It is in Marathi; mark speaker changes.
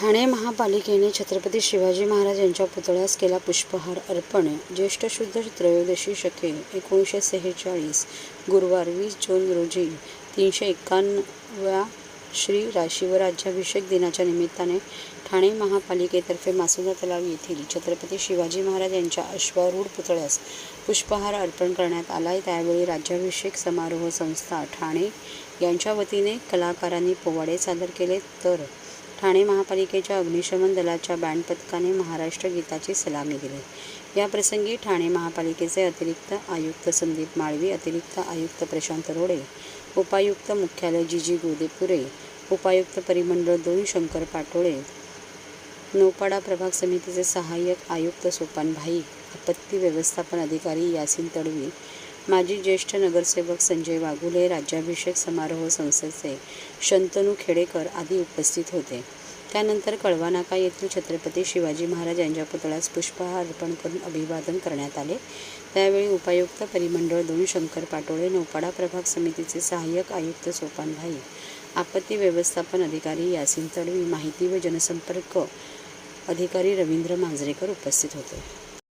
Speaker 1: ठाणे महापालिकेने छत्रपती शिवाजी महाराज यांच्या पुतळ्यास केला पुष्पहार अर्पण. ज्येष्ठ शुद्ध त्रयोदशी शके एकोणीसशे सेहेचाळीस गुरुवार वीस जून रोजी तीनशे एक्काण्णव्या श्री शिवराज्याभिषेक दिनाच्या निमित्ताने ठाणे महापालिकेतर्फे मासुदा तलाव येथील छत्रपती शिवाजी महाराज यांच्या अश्वारूढ पुतळ्यास पुष्पहार अर्पण करण्यात आला त्यावेळी राज्याभिषेक समारोह संस्था ठाणे यांच्या वतीने कलाकारांनी पोवाडे सादर केले. तर ठाणे महापालिकेच्या अग्निशमन दलाच्या बँड पथकाने महाराष्ट्र गीताची सलामी दिली याप्रसंगी ठाणे महापालिकेचे अतिरिक्त आयुक्त संदीप माळवी अतिरिक्त आयुक्त प्रशांत रोडे उपायुक्त मुख्यालय जी जी गोदेपुरे उपायुक्त परिमंडळ दोन शंकर पाटोळे नौपाडा प्रभाग समितीचे सहाय्यक आयुक्त सोपान भाई आपत्ती व्यवस्थापन अधिकारी यासिन तडवी माजी ज्येष्ठ नगरसेवक संजय वाघुले राज्याभिषेक समारोह संस्थेचे शंतनू खेडेकर आदी उपस्थित होते. त्यानंतर कळवानाका येथील छत्रपती शिवाजी महाराज यांच्या पुतळ्यास पुष्पहार अर्पण करून अभिवादन करण्यात आले. त्यावेळी उपायुक्त परिमंडळ दोन शंकर पाटोळे नौपाडा प्रभाग समितीचे सहाय्यक आयुक्त सोपान भाई आपत्ती व्यवस्थापन अधिकारी यासिन तडवी माहिती व जनसंपर्क अधिकारी रवींद्र मांजरेकर उपस्थित होते.